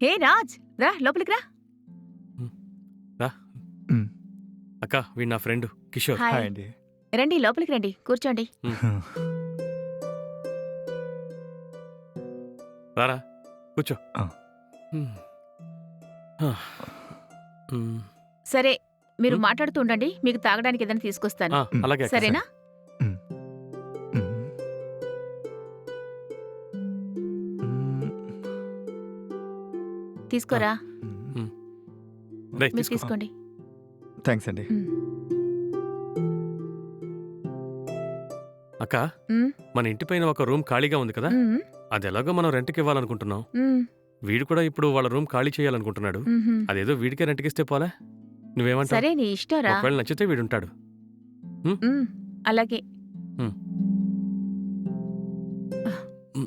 హే రాజ్ రా లోపలికి రా అక్క వీడు నా ఫ్రెండ్ కిషోర్ హాయ్. హాయ్ అండి రండి లోపలికి రండి కూర్చోండి రారా కూర్చో ఆ. హ్మ్. ఆ. హ్మ్. సరే మీరు. మాట్లాడుతూ ఉండండి మీకు తాగడానికి ఏదైనా తీసుకొస్తాను ఆ, అలాగే అక్క. సరేనా తీసుకోరా? మీరు తీసుకో. తీసుకోండి. థ్యాంక్స్ అండి. మ్. అక్క మ్, మన ఇంటి పైన ఒక రూమ్ ఖాళీగా ఉంది కదా? మ్, అది ఎలాగో మనం రెంట్కి ఇవ్వాలనుకుంటున్నాం. మ్, వీడు కూడా ఇప్పుడు వాళ్ళ రూమ్ ఖాళీ చేయాలనుకుంటున్నాడు. మ్హూ. అదేదో వీడికే రెంట్కి ఇస్తే పోలే. నువ్వేమంటావు? సరే నీ ఇష్టంరా? ఒకవేళ నచ్చితే వీడుంటాడు. మ్, అలాగే. మ్.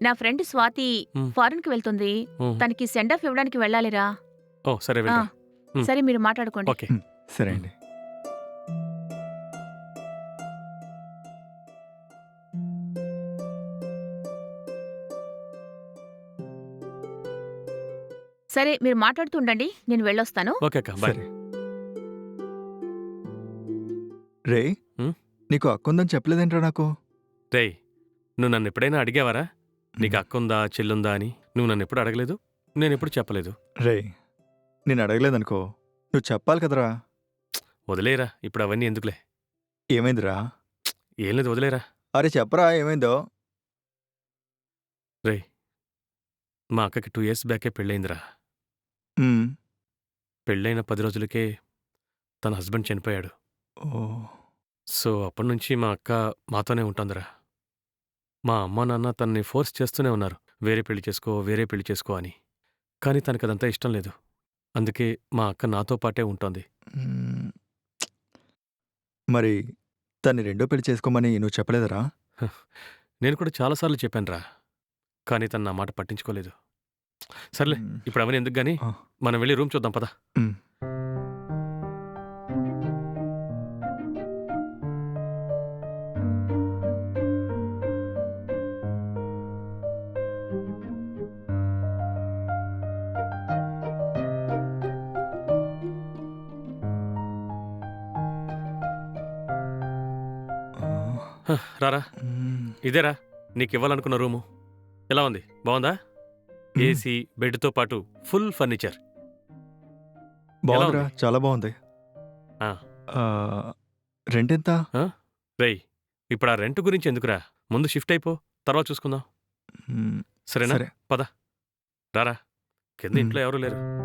నా ఫ్రెండ్ స్వాతి. ఫారెన్కి వెళ్తుంది. తనకి సెండ్ ఆఫ్ ఇవ్వడానికి వెళ్ళాలిరా. ఓ సరే వెళ్దాం. సరే మీరు మాట్లాడుకోండి. ఓకే. సరే అండి. సరే మీరు మాట్లాడుతూ ఉండండి. నేను వెళ్ళొస్తాను. ఓకే అక్క బాయ్. సరే. రే? నీకు అక్కుందని చెప్పలేదేంట్రా నాకు? రేయ్ నువ్వు నన్ను ఎప్పుడైనా అడిగావరా? నీకు. అక్క ఉందా చెల్లుందా అని నువ్వు నన్ను ఎప్పుడు అడగలేదు? నేను ఎప్పుడు చెప్పలేదు. రే నేను అడగలేదనుకో. నువ్వు చెప్పాలి కదరా. వదిలేరా ఇప్పుడు అవన్నీ ఎందుకులే? ఏమైందిరా? ఏం లేదు వదిలేరా. అరే చెప్పరా ఏమైందో? రేయ్ మా అక్కకి టూ ఇయర్స్ బ్యాకే పెళ్ళయిందిరా. మ్మ్. పెళ్ళైన పది రోజులకే తన హస్బెండ్ చనిపోయాడు. ఓ. సో అప్పటి నుంచి మా అక్క మాతోనే ఉంటుందిరా. మా అమ్మ నాన్న తనని ఫోర్స్ చేస్తూనే ఉన్నారు వేరే పెళ్ళి చేసుకో వేరే పెళ్ళి చేసుకో అని కానీ తనకు అదంతా ఇష్టం లేదు అందుకే మా అక్క నాతో పాటే ఉంటుంది మ్మ్. మరి తన్ని రెండో పెళ్ళి చేసుకోమని నువ్వు చెప్పలేదరా నేను కూడా చాలాసార్లు చెప్పానురా కానీ తను నా మాట పట్టించుకోలేదు సర్లే మ్మ్. ఇప్పుడు అవన్నీ ఎందుకు గానీ ఆ. మనం వెళ్ళి రూమ్ చూద్దాం పదా మ్మ్. రారా. ఇదేరా నీకు ఇవ్వాలనుకున్న రూము. ఎలా ఉంది? బాగుందా? ఏసీ బెడ్తో పాటు ఫుల్ ఫర్నిచర్. బాగుందిరా ఉంది? చాలా బాగుంది. రెంట్ ఎంత? రేయ్ ఇప్పుడు ఆ రెంట్ గురించి ఎందుకురా? ముందు షిఫ్ట్ అయిపో తర్వాత చూసుకుందాం. సరేనా? సరే. రారా. కింద. ఇంట్లో ఎవరు లేరు.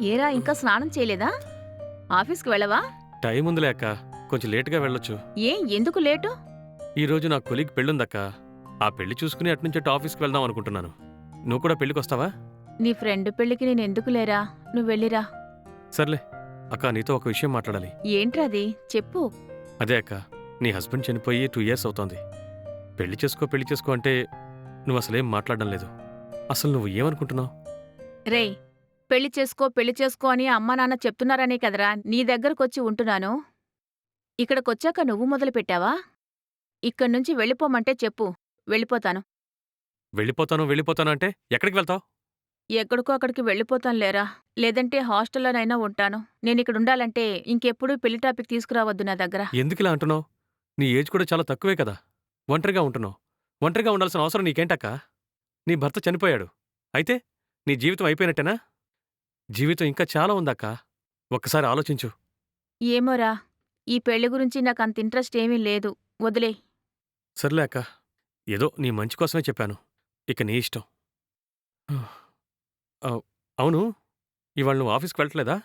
ఏరా ఇంకా స్నానం చేయలేదా? ఆఫీస్కి వెళ్ళవా? టైం ఉందిలే అక్క. కొంచెం లేటుగా వెళ్ళొచ్చు. ఏ ఎందుకు లేటు? ఈ రోజు నా కొలిగ్ పెళ్ళుందక్క. ఆ పెళ్ళి చూసుకుని అట్నుంచి అటు ఆఫీస్కి వెళ్దాం అనుకుంటున్నాను. నువ్వు కూడా పెళ్ళికి వస్తావా నీ ఫ్రెండ్ పెళ్ళికి నేను ఎందుకు లేరా? నువ్వు వెళ్ళిరా. సర్లే. అక్క నీతో ఒక విషయం మాట్లాడాలి. ఏంట్రా అది? చెప్పు. అదే అక్క నీ హస్బెండ్ చనిపోయి టూ ఇయర్స్ అవుతోంది. పెళ్ళి చేసుకో పెళ్ళి చేసుకో అంటే నువ్వు అసలేం మాట్లాడడం లేదు. అసలు నువ్వు ఏమనుకుంటున్నావు? రేయ్ పెళ్ళి చేసుకో పెళ్ళి చేసుకో అని అమ్మా నాన్న చెప్తున్నారనే కదరా నీ దగ్గరకు వచ్చి ఉంటున్నాను. ఇక్కడికొచ్చాక నువ్వు మొదలు పెట్టావా ఇక్కడి నుంచి వెళ్ళిపోమంటే చెప్పు. వెళ్ళిపోతాను. వెళ్ళిపోతాను వెళ్ళిపోతాను అంటే ఎక్కడికి వెళ్తావు? ఎక్కడికో అక్కడికి వెళ్ళిపోతాను లేరా. లేదంటే హాస్టల్లోనైనా ఉంటాను. నేను ఇక్కడ ఉండాలంటే ఇంకెప్పుడు పెళ్ళి టాపిక్ తీసుకురావద్దు నా దగ్గర. ఎందుకు ఇలా అంటున్నావు? నీ ఏజ్ కూడా చాలా తక్కువే కదా. ఒంటరిగా ఉంటున్నావు. ఒంటరిగా ఉండాల్సిన అవసరం నీకేంటక్క? నీ భర్త చనిపోయాడు. అయితే నీ జీవితం అయిపోయినట్టేనా? జీవితం ఇంకా చాలా ఉందక్క. ఒక్కసారి ఆలోచించు. ఏమోరా ఈ పెళ్ళి గురించి నాకు అంత ఇంట్రెస్ట్ ఏమీ లేదు. వదిలే. సర్లే అక్క. ఏదో నీ మంచి కోసమే చెప్పాను. ఇక నీ ఇష్టం. ఆ, అవును? ఇవాళ నువ్వు ఆఫీస్కి వెళ్ళట్లేదా?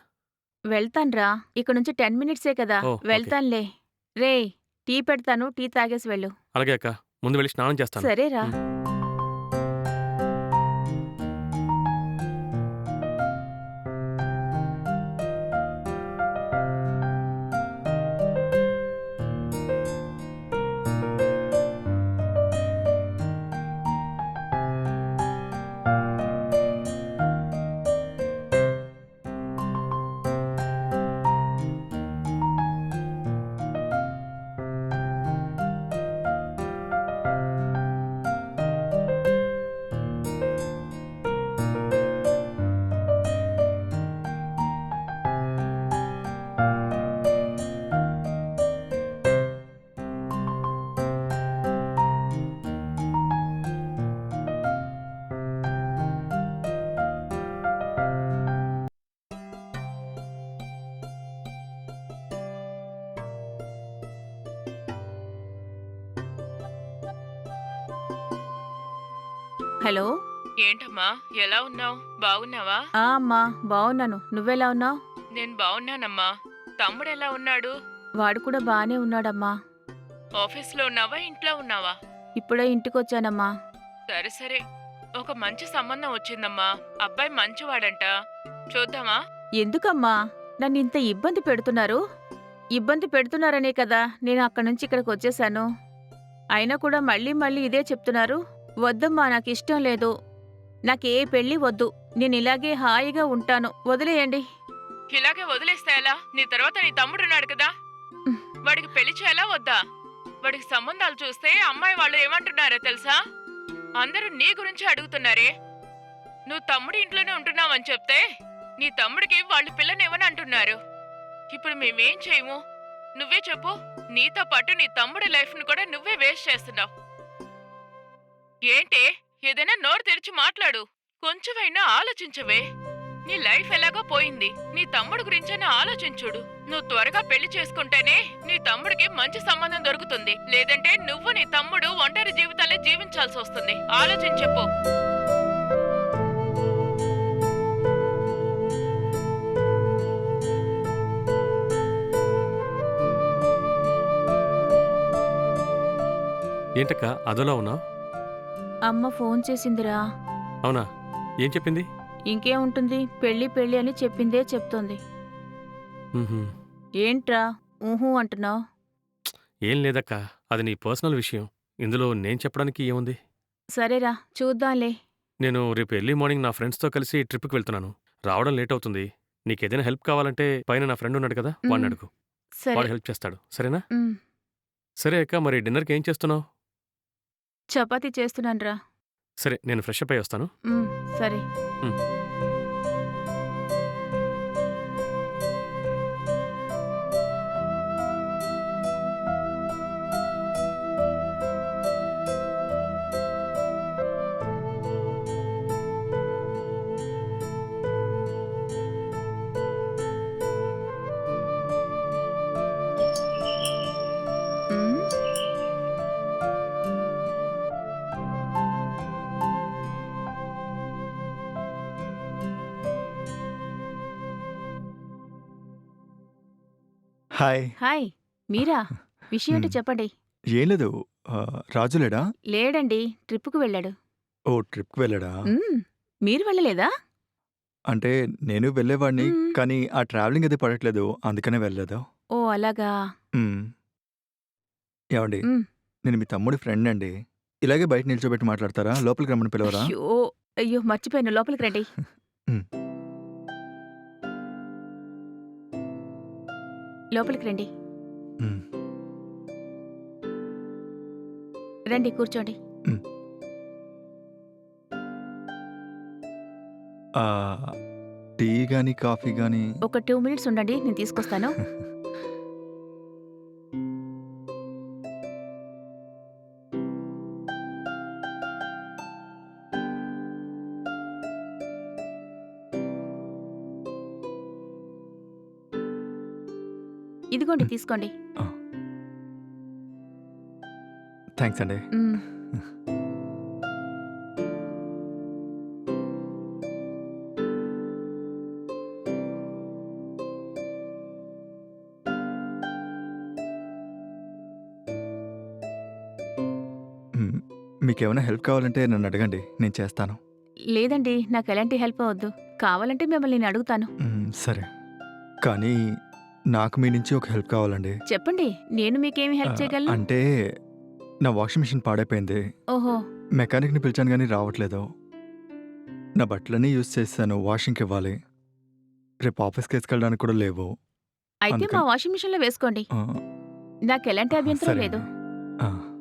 వెళ్తాన్రా. ఇక్కడ నుంచి టెన్ మినిట్సే కదా. Oh, okay. వెళ్తాన్లే. రే టీ పెడతాను టీ తాగేసి వెళ్ళు. అలాగే అక్క. ముందు వెళ్ళి స్నానం చేస్తాను. సరేరా. హలో? ఏంటమ్మా ఎలా ఉన్నావు? బాగున్నావా? ఆ అమ్మా బావున్నాను నువ్వెలా ఉన్నావు? నేను బాగున్నానమ్మా. తమ్ముడు ఎలా ఉన్నాడు? వాడు కూడా బానే ఉన్నాడమ్మా. ఆఫీస్లో ఉన్నావా ఇంట్లో ఉన్నావా? ఇప్పుడే ఇంటికొచ్చానమ్మా. సరే సరే. ఒక మంచి సంబంధం వచ్చిందమ్మా. అబ్బాయి మంచివాడంట. చూద్దామా? ఎందుకమ్మా? నన్ను ఇంత ఇబ్బంది పెడుతున్నారు? ఇబ్బంది పెడుతున్నారనే కదా నేను అక్కడి నుంచి ఇక్కడికి వచ్చేసాను అయినా కూడా మళ్ళీ మళ్ళీ ఇదే చెప్తున్నారు. వద్దమ్మా నాకు ఇష్టం లేదు. నాకే పెళ్ళి వద్దు. నేను ఇలాగే హాయిగా ఉంటాను. వదిలేయండి. ఇలాగే వదిలేస్తే ఎలా? నీ తర్వాత నీ తమ్ముడున్నాడు కదా. వాడికి పెళ్ళి చేయాలా వద్దా? వాడికి సంబంధాలు చూస్తే అమ్మాయి వాళ్ళు ఏమంటున్నారో తెలుసా? అందరూ నీ గురించి అడుగుతున్నారే. నువ్వు తమ్ముడి ఇంట్లోనే ఉంటున్నావని చెప్తే నీ తమ్ముడికి వాళ్ళు పిల్లనేమని అంటున్నారు. ఇప్పుడు మేమేం చేయము? నువ్వే చెప్పు. నీతో పాటు నీ తమ్ముడి లైఫ్ను కూడా నువ్వే వేస్ట్ చేస్తున్నావు. ఏంటే? ఏదైనా నోరు తెరిచి మాట్లాడు. కొంచెమైనా ఆలోచించవే. నీ లైఫ్ ఎలాగో పోయింది. నీ తమ్ముడు గురించైనా ఆలోచించుడు. నువ్వు త్వరగా పెళ్ళి చేసుకుంటేనే నీ తమ్ముడికి మంచి సంబంధం దొరుకుతుంది. లేదంటే నువ్వు నీ తమ్ముడు ఒంటరి జీవితాలే జీవించాల్సి వస్తుంది. ఆలోచించెప్పు ఏంటక్క? అదోలా ఉన్నావు? అమ్మ ఫోన్ చేసిందిరా. అవునా? ఏం చెప్పింది? ఇంకేముంటుంది పెళ్ళి పెళ్ళి అని చెప్పిందే చెప్తోంది. ఏంట్రా? ఊహూ అంటున్నావు. ఏం లేదక్క అది నీ పర్సనల్ విషయం. ఇందులో నేను చెప్పడానికి ఏముంది? సరేరా చూద్దాంలే. నేను రేపు ఎర్లీ మార్నింగ్ నా ఫ్రెండ్స్తో కలిసి ట్రిప్కి వెళ్తున్నాను. రావడం లేట్ అవుతుంది. నీకేదైనా హెల్ప్ కావాలంటే పైన నా ఫ్రెండ్ ఉన్నాడు కదా వాడిని మ్మ్. అడుగు. వాడు సరే హెల్ప్ చేస్తాడు. సరేనా? ఉమ్, సరే అక్క మరి డిన్నర్కి ఏం చేస్తున్నావు? చపాతీ చేస్తున్నానురా. సరే నేను ఫ్రెష్ అప్ అయి వస్తాను. సరే. హాయ్. హాయ్. మీరా? విషయం ఏంటో. చెప్పండి. ఏం లేదు. ఆ, రాజు లేడా? లేడండి. ట్రిప్కు వెళ్ళాడు. ఓ ట్రిప్కి వెళ్ళాడా? మీరు వెళ్ళలేదా? అంటే నేను వెళ్ళేవాడిని మ్మ్. కానీ ఆ ట్రావెలింగ్ అది పడట్లేదు. అందుకనే వెళ్ళలేదు. ఓ అలాగా? మ్మ్. ఏమండి? మ్మ్. నేను మీ తమ్ముడి ఫ్రెండ్ అండి. ఇలాగే బయట నిల్చోబెట్టి మాట్లాడతారా? లోపలికి రమ్మని పిలవరా? అయ్యో. అయ్యో మర్చిపోయాను. లోపలికి రండి. లోపలికి రండి. రండి కూర్చోండి. టీ కానీ కాఫీ కానీ ఒక టూ మినిట్స్ ఉండండి నేను తీసుకొస్తాను. ఇదిగోండి తీసుకోండి. థ్యాంక్స్ అండి. మ్, మీకేమైనా హెల్ప్ కావాలంటే నన్ను అడగండి నేను చేస్తాను. లేదండి నాకు ఎలాంటి హెల్ప్ అవ్వద్దు కావాలంటే మిమ్మల్ని నేను అడుగుతాను. మ్, సరే. కానీ నాకు మీ నుంచి ఒక హెల్ప్ కావాలండి. చెప్పండి నేను మీకేమి హెల్ప్ చేయగలను? అంటే నా వాషింగ్ మిషన్ పాడైపోయింది. ఓహో. మెకానిక్ని పిలిచాను కానీ రావట్లేదు. నా బట్టలన్నీ యూజ్ చేశాను వాషింగ్కి ఇవ్వాలి. రేపు ఆఫీస్కి వేసుకెళ్ళడానికి కూడా లేవు. అయితే మా అందుకని- వాషింగ్ మిషన్లో వేసుకోండి. ఆ, నాకు ఎలాంటి అభ్యంతరం సరే. లేదు. అండి. ఆ.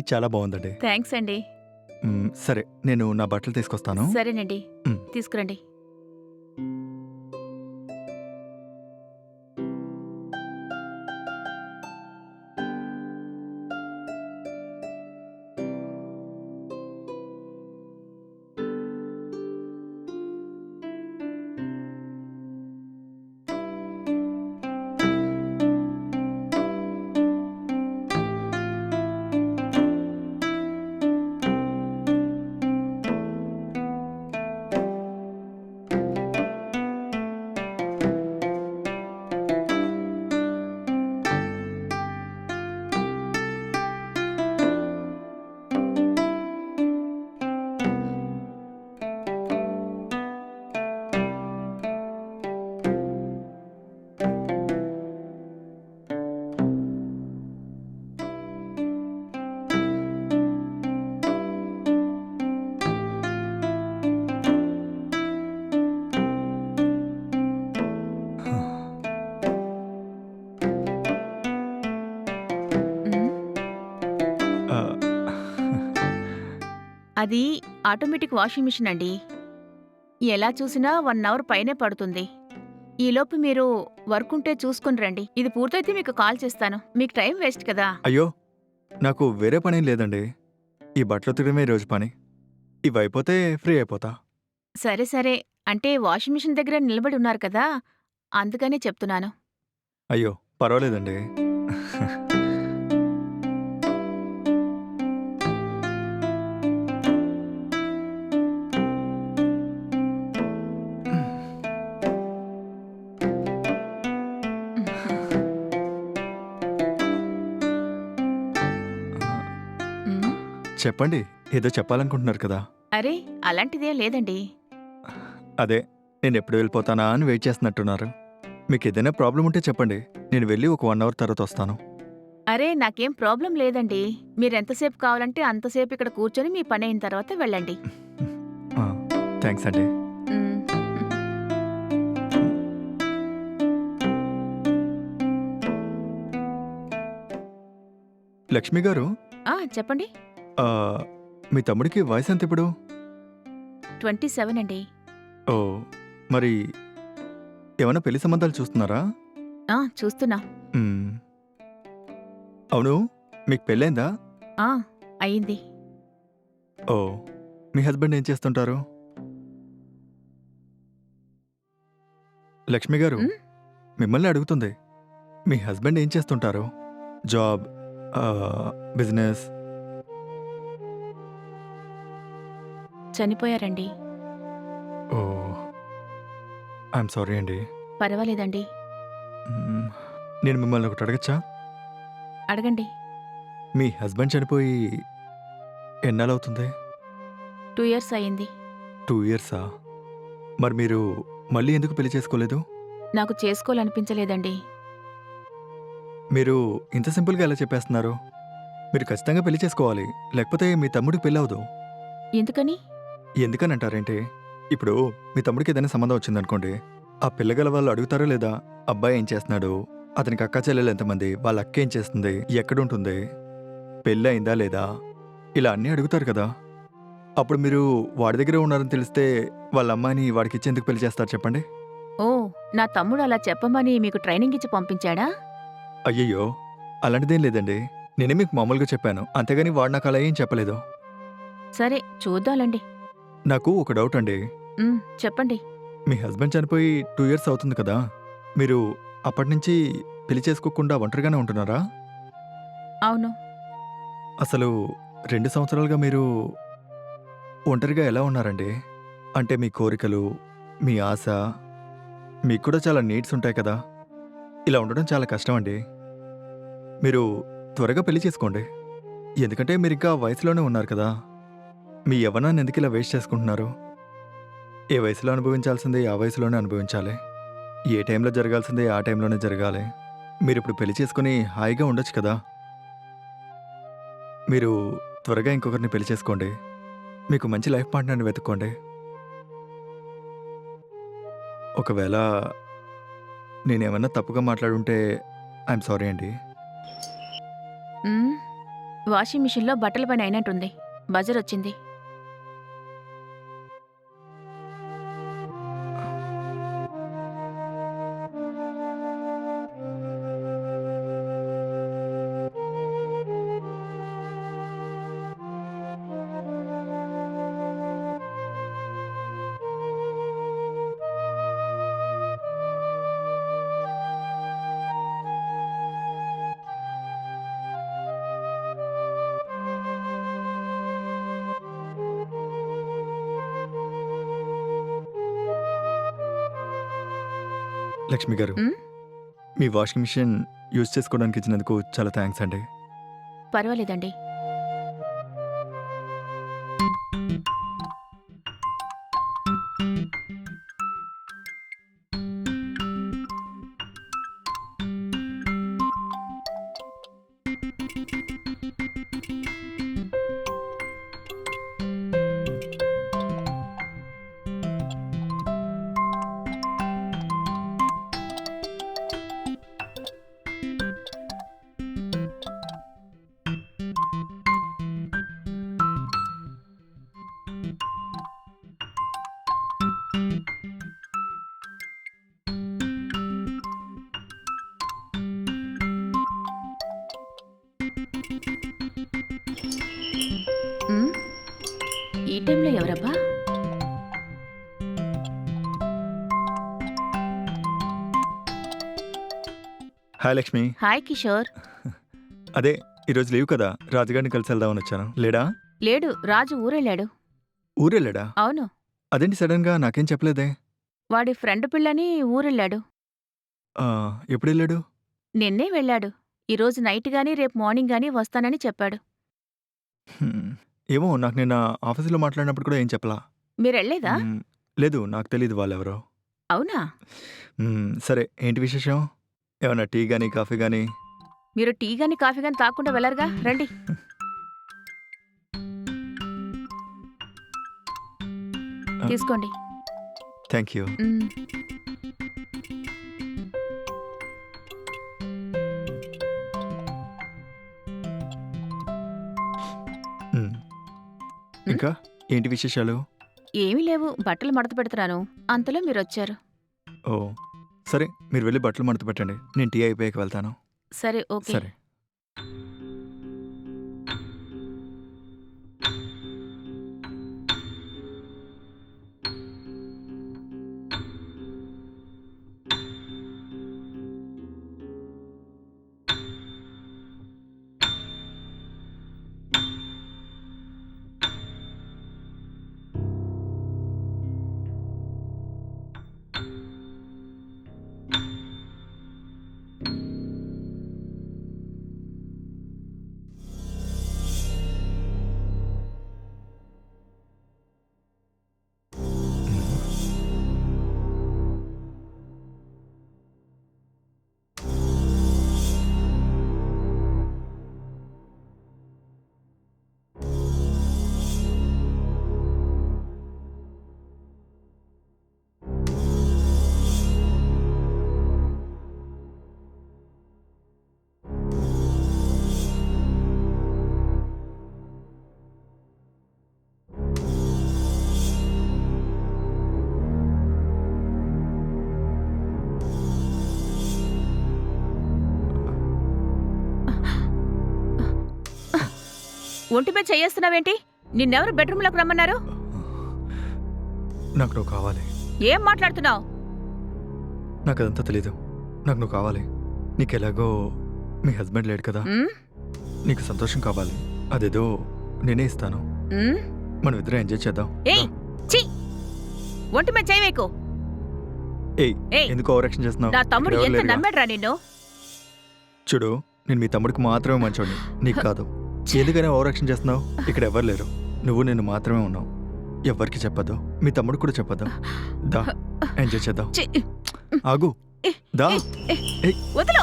టీ చాలా బాగుందండి. థ్యాంక్స్ అండి. మ్, సరే నేను నా బట్టలు తీసుకొస్తాను. సరేనండి. మ్. తీసుకురండి. అది ఆటోమేటిక్ వాషింగ్ మిషన్ అండి. ఎలా చూసినా వన్ అవర్ పైనే పడుతుంది. ఈలోపు మీరు వర్క్ ఉంటే చూసుకుని రండి. ఇది పూర్తయితే మీకు కాల్ చేస్తాను. మీకు టైం వేస్ట్ కదా. అయ్యో నాకు వేరే పని లేదండి. ఈ బట్టలు ఉతకడమే ఈ రోజు పని. ఇవి అయిపోతే ఫ్రీ అయిపోతా. సరే సరే. అంటే వాషింగ్ మిషన్ దగ్గర నిలబడి ఉన్నారు కదా. అందుకనే చెప్తున్నాను. అయ్యో పర్వాలేదండి. చెప్పండి ఏదో చెప్పాలనుకుంటున్నారు కదా. అరే అలాంటిదేం లేదండి. అదే నేను ఎప్పుడు వెళ్ళిపోతానా అని వెయిట్ చేస్తున్నట్టున్నారు. మీకు ఏదైనా ప్రాబ్లం ఉంటే చెప్పండి నేను వెళ్ళి ఒక వన్ అవర్ తర్వాత వస్తాను. అరే నాకేం ప్రాబ్లం లేదండి. మీరు ఎంతసేపు కావాలంటే అంతసేపు ఇక్కడ కూర్చొని మీ పని అయిన తర్వాత వెళ్ళండి. థ్యాంక్స్ అండి. లక్ష్మి గారు? చెప్పండి. ఆ, మీ తమ్ముడికి వయసు ఎంత ఇప్పుడు? ట్వంటీ సెవెన్ అండి. ఓ మరి ఏమైనా పెళ్ళి సంబంధాలు చూస్తున్నారా? ఆ, చూస్తున్నా. మ్మ్. అవును మీకు పెళ్ళైందా? ఆ, అయింది ఓ మీ హస్బెండ్ ఏం చేస్తుంటారు? లక్ష్మి గారు? మిమ్మల్ని అడుగుతుంది. మీ హస్బెండ్ ఏం చేస్తుంటారు? జాబ్ ఆ, బిజినెస్ చనిపోయారండి. ఓ ఐఎమ్ సారీ అండి. పర్వాలేదండి. మ్మ్. నేను మిమ్మల్ని ఒకటి అడగచ్చా? అడగండి. మీ హస్బెండ్ చనిపోయి ఎన్నాళ్ళవుతుంది? టూ ఇయర్స్ అయింది టూ ఇయర్సా? మరి మీరు మళ్ళీ ఎందుకు పెళ్ళి చేసుకోలేదు? నాకు చేసుకోవాలనిపించలేదండి. మీరు ఇంత సింపుల్గా ఎలా చెప్పేస్తున్నారు? మీరు ఖచ్చితంగా పెళ్ళి చేసుకోవాలి లేకపోతే మీ తమ్ముడికి పెళ్ళి అవదు ఎందుకని? ఎందుకని అంటారేంటి ఇప్పుడు మీ తమ్ముడికి ఏదైనా సంబంధం వచ్చిందనుకోండి ఆ పిల్లగల వాళ్ళు అడుగుతారా లేదా? అబ్బాయి ఏం చేస్తున్నాడు? అతనికి అక్క చెల్లెలు ఎంతమంది? వాళ్ళ అక్క ఏం చేస్తుంది? ఎక్కడుంటుంది? పెళ్ళి అయిందా లేదా? ఇలా అన్నీ అడుగుతారు కదా. అప్పుడు మీరు వాడి దగ్గరే ఉన్నారని తెలిస్తే వాళ్ళ అమ్మాయిని వాడికి ఇచ్చేందుకు పెళ్ళి చేస్తారు చెప్పండి. ఓ నా తమ్ముడు అలా చెప్పమని మీకు ట్రైనింగ్ ఇచ్చి పంపించాడా? అయ్యయ్యో అలాంటిదేం లేదండి. నేనే మీకు మామూలుగా చెప్పాను. అంతేగాని వాడు నాకు అలా ఏం చెప్పలేదు. సరే చూద్దాంలండి. నాకు ఒక డౌట్ అండి. చెప్పండి. మీ హస్బెండ్ చనిపోయి టూ ఇయర్స్ అవుతుంది కదా. మీరు అప్పటి నుంచి పెళ్ళి చేసుకోకుండా ఒంటరిగానే ఉంటున్నారా? అవును. అసలు రెండు సంవత్సరాలుగా మీరు ఒంటరిగా ఎలా ఉన్నారండి? అంటే మీ కోరికలు మీ ఆశ మీకు కూడా చాలా నీడ్స్ ఉంటాయి కదా. ఇలా ఉండడం చాలా కష్టం అండి. మీరు త్వరగా పెళ్ళి చేసుకోండి. ఎందుకంటే మీరు ఇంకా వయసులోనే ఉన్నారు కదా. మీ యవ్వనాన్ని ఎందుకు ఇలా వేస్ట్ చేసుకుంటున్నారు? ఏ వయసులో అనుభవించాల్సిందే ఆ వయసులోనే అనుభవించాలి. ఏ టైంలో జరగాల్సిందే ఆ టైంలోనే జరగాలి. మీరు ఇప్పుడు పెళ్ళి చేసుకుని హాయిగా ఉండొచ్చు కదా. మీరు త్వరగా ఇంకొకరిని పెళ్ళి చేసుకోండి. మీకు మంచి లైఫ్ పార్ట్నర్ని వెతుక్కోండి. ఒకవేళ నేనేమన్నా తప్పుగా మాట్లాడుంటే ఐఎమ్ సారీ అండి. వాషింగ్ మిషన్లో బట్టల పని అయినట్టుంది. బజర్ వచ్చింది. లక్ష్మి గారు మ్? వాషింగ్ మిషన్ యూజ్ చేసుకోవడానికి ఇచ్చినందుకు చాలా థ్యాంక్స్ అండి పర్వాలేదండి ఈ టైంలో ఎవరబ్బా? హాయ్ లక్ష్మి. హాయ్ కిషోర్. అదే ఈరోజు లీవ్ కదా. రాజుగారిని కలిసి వెళ్దామని వచ్చాను. లేడా? లేడు. రాజు ఊరెళ్ళాడు. ఊరెళ్ళాడా? అవును. అదేంటి సడన్గా నాకేం చెప్పలేదే? వాడి ఫ్రెండ్ పిల్లని ఊరెళ్ళాడు. ఎప్పుడు వెళ్ళాడు నిన్నే వెళ్ళాడు. ఈరోజు నైట్ గాని రేపు మార్నింగ్ గాని వస్తానని చెప్పాడు. ఏమో నాకు నిన్న ఆఫీసులో మాట్లాడినప్పుడు కూడా ఏం చెప్పలా. మీరెళ్ళలేదా మ్, లేదు నాకు తెలియదు వాళ్ళెవరో. అవునా? సరే ఏంటి విశేషం? ఏమన్నా టీ కానీ కాఫీ కానీ మీరు టీ గాని కాఫీ గాని తాకుండా వెళ్ళరుగా రండి. తీసుకోండి. థ్యాంక్ యూ ఇంకా ఏంటి విశేషాలు? ఏమీ లేవు బట్టలు మడత పెడుతున్నాను. అంతలో మీరొచ్చారు. ఓ సరే మీరు వెళ్ళి బట్టలు మడత పెట్టండి. నేను టీ అయిపోయాక వెళ్తాను. సరే ఓకే. సరే. ఒంటి మీద చేయేస్తున్నావేంటి? నిన్నెవరు బెడ్రూమ్లోకి రమ్మన్నారు? నాకు నువ్వు కావాలి. ఏం మాట్లాడుతున్నావు? నాకు అదంతా తెలీదు. నాకు నువ్వు కావాలి. నీకు ఎలాగో మీ హస్బెండ్ లేడు కదా. నీకు సంతోషం కావాలి. అదేదో నేనే ఇస్తాను. మనం ఇద్దరం ఎంజాయ్ చేద్దాం. ఏయ్ ఛీ! ఒంటి మీద చేయవేకు ఏయ్ ఏయ్. ఎందుకు ఓవర్ యాక్షన్ చేస్తున్నావు? నా తమ్ముడు ఇక్కడ ఎవరు ఎంత లేరుగా? నమ్మాడురా నిన్ను? చూడు నేను మీ తమ్ముడికి మాత్రమే మంచోడిని. నీకు కాదు. ఎందుకనే ఓవర్ యాక్షన్ చేస్తున్నావు? ఇక్కడ ఎవరు లేరు. నువ్వు నేను మాత్రమే ఉన్నావు. ఎవరికి చెప్పదు. మీ తమ్ముడు కూడా చెప్పదు. దా ఎంజాయ్ చేద్దాం. ఆగు. దా. వదిలు.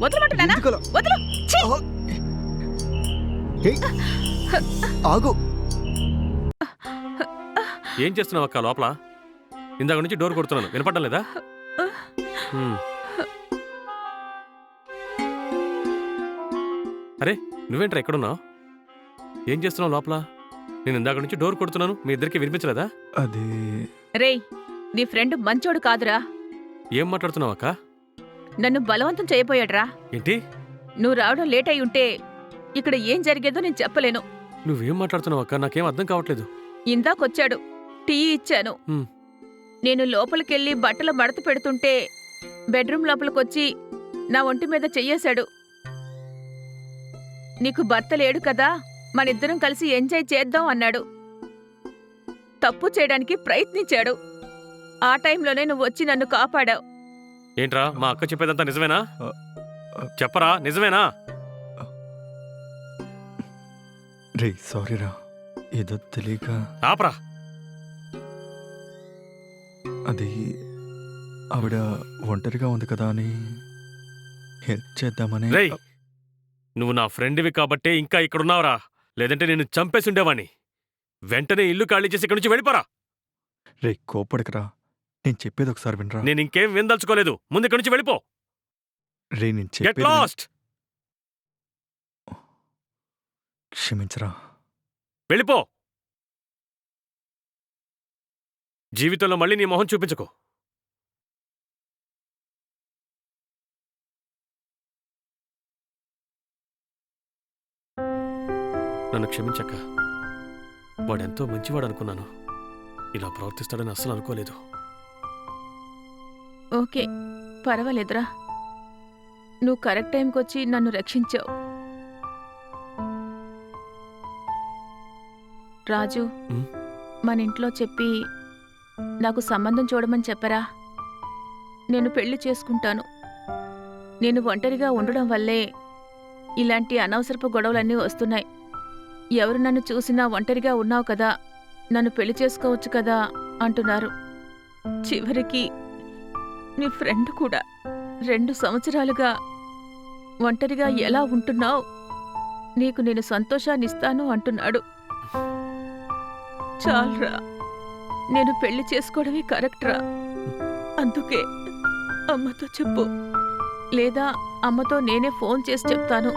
వదలమంటున్నానా? వదిలు! ఆగు. ఏం చేస్తున్నావు అక్క లోపల? ఇందాక నుంచి డోర్ కొడుతున్నాను. వినపడడం లేదా. అరే నువ్వేంట్రా ఎక్కడున్నావు? ఏం చేస్తున్నావు లోపల? నేను ఇందాక నుంచి డోర్ కొడుతున్నాను మీ ఇద్దరికి వినిపించలేదా? అది రేయ్ నీ ఫ్రెండ్ మంచోడు కాదురా. ఏం మాట్లాడుతున్నావు అక్క? నన్ను బలవంతం చేయబోయాడ్రా. ఏంటి? నువ్వు రావడం లేట్ అయి ఉంటే ఇక్కడ ఏం జరిగేదో నేను చెప్పలేను. నువ్వేం మాట్లాడుతున్నావు అక్క? నాకేం అర్థం కావట్లేదు. ఇందాకొచ్చాడు టీ ఇచ్చాను. హ్మ్. నేను లోపలికెళ్ళి బట్టలు మడత పెడుతుంటే బెడ్రూమ్ లోపలికొచ్చి నా ఒంటి మీద చెయ్యేశాడు. నీకు భర్త లేడు కదా మనిద్దరం కలిసి ఎంజాయ్ చేద్దాం అన్నాడు. తప్పు చేయడానికి ప్రయత్నించాడు. ఆ టైంలోనే నువ్వు వచ్చి నన్ను కాపాడావు. ఏంట్రా మా అక్క చెప్పేదంతా నిజమేనా. చెప్పరా నిజమేనా? రే సారీ రా ఏదో తెలియక. ఆపరా. అది ఆవిడ ఒంటరిగా ఉంది కదా అని హెల్ప్ చేద్దామని రేయ్ నువ్వు నా ఫ్రెండ్వి కాబట్టే ఇంకా ఇక్కడున్నావురా. లేదంటే నేను చంపేసి ఉండేవాణ్ణి వెంటనే ఇల్లు ఖాళీ చేసి ఇక్కడి నుంచి వెళ్ళిపోరా. రే కోపడకరా. నేను చెప్పేది ఒకసారి వినరా? నేను ఇంకేం విందలుచుకోలేదు. ముందు ఇక్కడి నుంచి వెళ్ళిపో. రే నేను గెట్ చెప్పేది విను. లాస్ట్ క్షమించరా? వెళ్ళిపో. జీవితంలో మళ్ళీ నీ మొహం చూపించుకో. నన్ను క్షమించక్క. వాడెంతో మంచివాడు అనుకున్నాను ఇలా ప్రవర్తిస్తాడని అస్సలు అనుకోలేదు. ఓకే పర్వాలేదురా. నువ్వు కరెక్ట్ టైంకి వచ్చి నన్ను రక్షించావు. రాజు ఉమ్. మన ఇంట్లో చెప్పి నాకు సంబంధం చూడమని చెప్పరా? నేను పెళ్ళి చేసుకుంటాను. నేను ఒంటరిగా ఉండడం వల్లే ఇలాంటి అనవసరపు గొడవలన్నీ వస్తున్నాయి. ఎవరు నన్ను చూసినా ఒంటరిగా ఉన్నావు కదా నన్ను పెళ్ళి చేసుకోవచ్చు కదా అంటున్నారు. చివరికి నీ ఫ్రెండ్ కూడా రెండు సంవత్సరాలుగా ఒంటరిగా ఎలా ఉంటున్నావు? నీకు నేను సంతోషాన్నిస్తాను అంటున్నాడు. చాలరా నేను పెళ్ళి చేసుకోవడమే కరెక్ట్రా? అందుకే అమ్మతో చెప్పు. లేదా అమ్మతో నేనే ఫోన్ చేసి చెప్తాను.